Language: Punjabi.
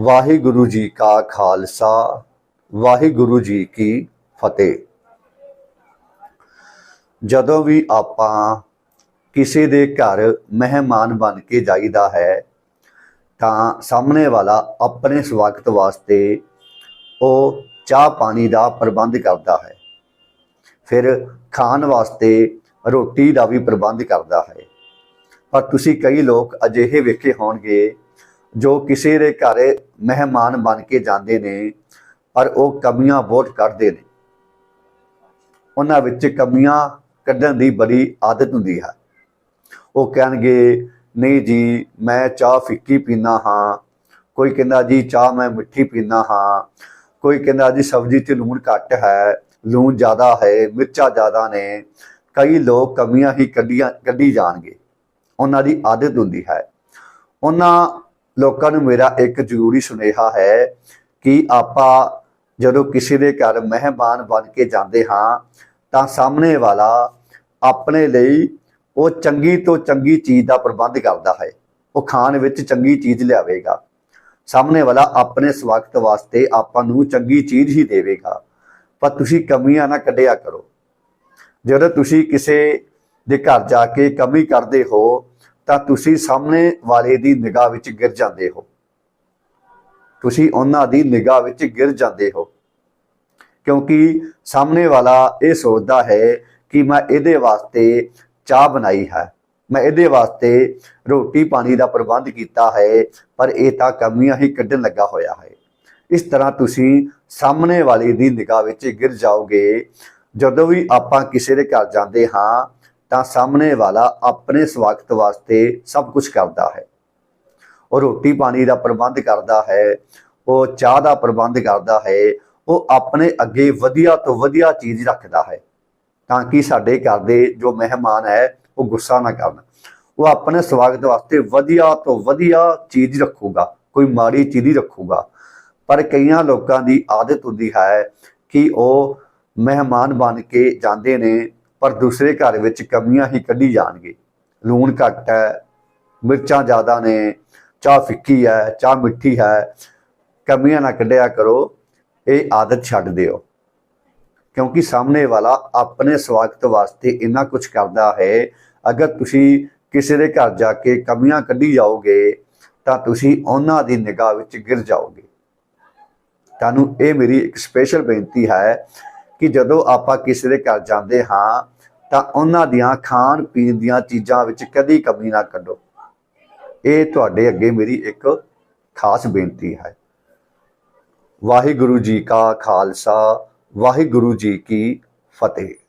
ਵਾਹਿਗੁਰੂ ਜੀ ਕਾ ਖਾਲਸਾ, ਵਾਹਿਗੁਰੂ ਜੀ ਕੀ ਫਤਿਹ। ਜਦੋਂ ਵੀ ਆਪਾਂ ਕਿਸੇ ਦੇ ਘਰ ਮਹਿਮਾਨ ਬਣ ਕੇ ਜਾਈਦਾ ਹੈ, ਤਾਂ ਸਾਹਮਣੇ ਵਾਲਾ ਆਪਣੇ ਸਵਾਗਤ ਵਾਸਤੇ ਉਹ ਚਾਹ ਪਾਣੀ ਦਾ ਪ੍ਰਬੰਧ ਕਰਦਾ ਹੈ। ਫਿਰ ਖਾਣ ਵਾਸਤੇ ਰੋਟੀ ਦਾ ਵੀ ਪ੍ਰਬੰਧ ਕਰਦਾ ਹੈ। ਪਰ ਤੁਸੀਂ ਕਈ ਲੋਕ ਅਜਿਹੇ ਵੇਖੇ ਹੋਣਗੇ ਜੋ ਕਿਸੇ ਦੇ ਘਰ ਮਹਿਮਾਨ ਬਣ ਕੇ ਜਾਂਦੇ ਨੇ, ਪਰ ਉਹ ਕਮੀਆਂ ਬਹੁਤ ਕੱਢਦੇ ਨੇ। ਉਹਨਾਂ ਵਿੱਚ ਕਮੀਆਂ ਕੱਢਣ ਦੀ ਬੜੀ ਆਦਤ ਹੁੰਦੀ ਹੈ। ਉਹ ਕਹਿਣਗੇ, ਨਹੀਂ ਜੀ, ਮੈਂ ਚਾਹ ਫਿੱਕੀ ਪੀਣਾ ਹਾਂ। ਕੋਈ ਕਹਿੰਦਾ, ਜੀ, ਚਾਹ ਮੈਂ ਮਿੱਠੀ ਪੀਣਾ ਹਾਂ। ਕੋਈ ਕਹਿੰਦਾ, ਜੀ, ਸਬਜ਼ੀ 'ਚ ਲੂਣ ਘੱਟ ਹੈ। ਲੂਣ ਜ਼ਿਆਦਾ ਹੈ, ਮਿਰਚਾਂ ਜ਼ਿਆਦਾ ਨੇ। ਕਈ ਲੋਕ ਕਮੀਆਂ ਹੀ ਕੱਢੀਆਂ ਕੱਢੀ ਜਾਣਗੇ। ਉਹਨਾਂ ਦੀ ਆਦਤ ਹੁੰਦੀ ਹੈ। ਉਹਨਾਂ ਲੋਕਾਂ ਨੂੰ ਮੇਰਾ ਇੱਕ ਜ਼ਰੂਰੀ ਸੁਨੇਹਾ ਹੈ ਕਿ ਆਪਾਂ ਜਦੋਂ ਕਿਸੇ ਦੇ ਘਰ ਮਹਿਮਾਨ ਬਣ ਕੇ ਜਾਂਦੇ ਹਾਂ, ਤਾਂ ਸਾਹਮਣੇ ਵਾਲਾ ਆਪਣੇ ਲਈ ਉਹ ਚੰਗੀ ਤੋਂ ਚੰਗੀ ਚੀਜ਼ ਦਾ ਪ੍ਰਬੰਧ ਕਰਦਾ ਹੈ। ਉਹ ਖਾਣ ਵਿੱਚ ਚੰਗੀ ਚੀਜ਼ ਲਿਆਵੇਗਾ। ਸਾਹਮਣੇ ਵਾਲਾ ਆਪਣੇ ਸਵਾਗਤ ਵਾਸਤੇ ਆਪਾਂ ਨੂੰ ਚੰਗੀ ਚੀਜ਼ ਹੀ ਦੇਵੇਗਾ। ਪਰ ਤੁਸੀਂ ਕਮੀਆਂ ਨਾ ਕੱਢਿਆ ਕਰੋ। ਜਦੋਂ ਤੁਸੀਂ ਕਿਸੇ ਦੇ ਘਰ ਜਾ ਕੇ ਕਮੀ ਕਰਦੇ ਹੋ ਤਾਂ ਤੁਸੀਂ ਸਾਹਮਣੇ ਵਾਲੇ ਦੀ ਨਿਗਾਹ ਵਿੱਚ ਗਿਰ ਜਾਂਦੇ ਹੋ। ਤੁਸੀਂ ਉਹਨਾਂ ਦੀ ਨਿਗਾਹ ਵਿੱਚ ਗਿਰ ਜਾਂਦੇ ਹੋ। ਕਿਉਂਕਿ ਸਾਹਮਣੇ ਵਾਲਾ ਇਹ ਸੋਚਦਾ ਹੈ ਕਿ ਮੈਂ ਇਹਦੇ ਵਾਸਤੇ ਚਾਹ ਬਣਾਈ ਹੈ। ਮੈਂ ਇਹਦੇ ਵਾਸਤੇ ਰੋਟੀ ਪਾਣੀ ਦਾ ਪ੍ਰਬੰਧ ਕੀਤਾ ਹੈ, ਪਰ ਇਹ ਤਾਂ ਕਮੀਆਂ ਹੀ ਕੱਢਣ ਲੱਗਾ ਹੋਇਆ ਹੈ। ਇਸ ਤਰ੍ਹਾਂ ਤੁਸੀਂ ਸਾਹਮਣੇ ਵਾਲੇ ਦੀ ਨਿਗਾਹ ਵਿੱਚ ਗਿਰ ਜਾਓਗੇ। ਜਦੋਂ ਵੀ ਆਪਾਂ ਕਿਸੇ ਦੇ ਘਰ ਜਾਂਦੇ ਹਾਂ ਤਾਂ ਸਾਹਮਣੇ ਵਾਲਾ ਆਪਣੇ ਸਵਾਗਤ ਵਾਸਤੇ ਸਭ ਕੁਝ ਕਰਦਾ ਹੈ। ਉਹ ਰੋਟੀ ਪਾਣੀ ਦਾ ਪ੍ਰਬੰਧ ਕਰਦਾ ਹੈ, ਉਹ ਚਾਹ ਦਾ ਪ੍ਰਬੰਧ ਕਰਦਾ ਹੈ, ਉਹ ਆਪਣੇ ਅੱਗੇ ਵਧੀਆ ਤੋਂ ਵਧੀਆ ਚੀਜ਼ ਰੱਖਦਾ ਹੈ। ਤਾਂ ਕਿ ਸਾਡੇ ਘਰ ਦੇ ਜੋ ਮਹਿਮਾਨ ਹੈ, ਉਹ ਗੁੱਸਾ ਨਾ ਕਰਨ। ਉਹ ਆਪਣੇ ਸਵਾਗਤ ਵਾਸਤੇ ਵਧੀਆ ਤੋਂ ਵਧੀਆ ਚੀਜ਼ ਰੱਖੂਗਾ, ਕੋਈ ਮਾੜੀ ਚੀਜ਼ ਹੀ ਰੱਖੂਗਾ। ਪਰ ਕਈਆਂ ਲੋਕਾਂ ਦੀ ਆਦਤ ਹੁੰਦੀ ਹੈ ਕਿ ਉਹ ਮਹਿਮਾਨ ਬਣ ਕੇ ਜਾਂਦੇ ਨੇ ਪਰ ਦੂਸਰੇ ਘਰ ਵਿੱਚ ਕਮੀਆਂ ਹੀ ਕੱਢੀ ਜਾਣਗੇ। ਲੂਣ ਘੱਟ ਹੈ, ਮਿਰਚਾਂ ਜ਼ਿਆਦਾ ਨੇ, ਚਾਹ ਫਿੱਕੀ ਹੈ, ਚਾਹ ਮਿੱਠੀ ਹੈ। ਕਮੀਆਂ ਨਾ ਕੱਢਿਆ ਕਰੋ, ਇਹ ਆਦਤ ਛੱਡ ਦਿਓ। ਕਿਉਂਕਿ ਸਾਹਮਣੇ ਵਾਲਾ ਆਪਣੇ ਸਵਾਗਤ ਵਾਸਤੇ ਇੰਨਾ ਕੁਝ ਕਰਦਾ ਹੈ, ਅਗਰ ਤੁਸੀਂ ਕਿਸੇ ਦੇ ਘਰ ਜਾ ਕੇ ਕਮੀਆਂ ਕੱਢੀ ਜਾਓਗੇ, ਤਾਂ ਤੁਸੀਂ ਉਹਨਾਂ ਦੀ ਨਿਗਾਹ ਵਿੱਚ ਗਿਰ ਜਾਓਗੇ। ਤੁਹਾਨੂੰ ਇਹ ਮੇਰੀ ਇੱਕ ਸਪੈਸ਼ਲ ਬੇਨਤੀ ਹੈ ਕਿ ਜਦੋਂ ਆਪਾਂ ਕਿਸੇ ਦੇ ਘਰ ਜਾਂਦੇ ਹਾਂ, ਤਾਂ ਉਹਨਾਂ ਦੀਆਂ ਖਾਣ ਪੀਣ ਦੀਆਂ ਚੀਜ਼ਾਂ ਵਿੱਚ ਕਦੀ ਕਮੀ ਨਾ ਕੱਢੋ। ਇਹ ਤੁਹਾਡੇ ਅੱਗੇ ਮੇਰੀ ਇੱਕ ਖਾਸ ਬੇਨਤੀ ਹੈ। ਵਾਹਿਗੁਰੂ ਜੀ ਕਾ ਖਾਲਸਾ, ਵਾਹਿਗੁਰੂ ਜੀ ਕੀ ਫਤਿਹ।